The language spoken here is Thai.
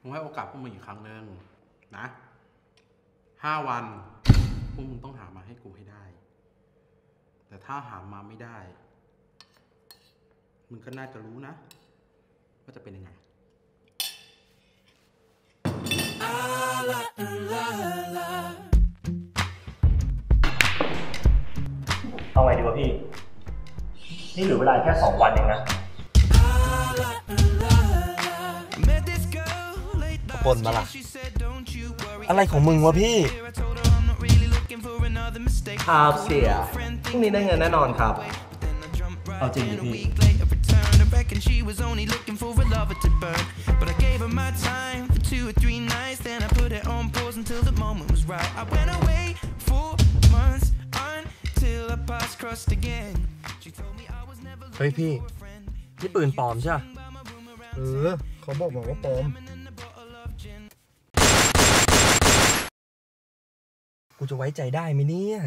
มึงให้โอกาสพวกมึงอีกครั้งหนึ่งนะห้าวันพวกมึงต้องหามาให้กูให้ได้ แต่ถ้าหามาไม่ได้ มึงก็น่าจะรู้นะ ว่าจะเป็นยังไงเอาไงดีวะพี่ นี่เหลือเวลาแค่สองวันเองนะ ปนมาล่ะ อะไรของมึงวะพี่ครับเสียพรุ่งนี้ได้เงินแน่นอนครับ เอาจริงดิพี่ reckon she was only looking for a lover to burn. But I gave her my time for two or three nights. Then I put it on pause until the moment was right. I went away for months until our paths crossed again. She told me I was never เฮ้ย looking พี่ for a friend. นี่ปืนปลอมใช่ปะเออเขาบอกมาว่าปลอม กูจะไว้ใจได้ไหมเนี่ย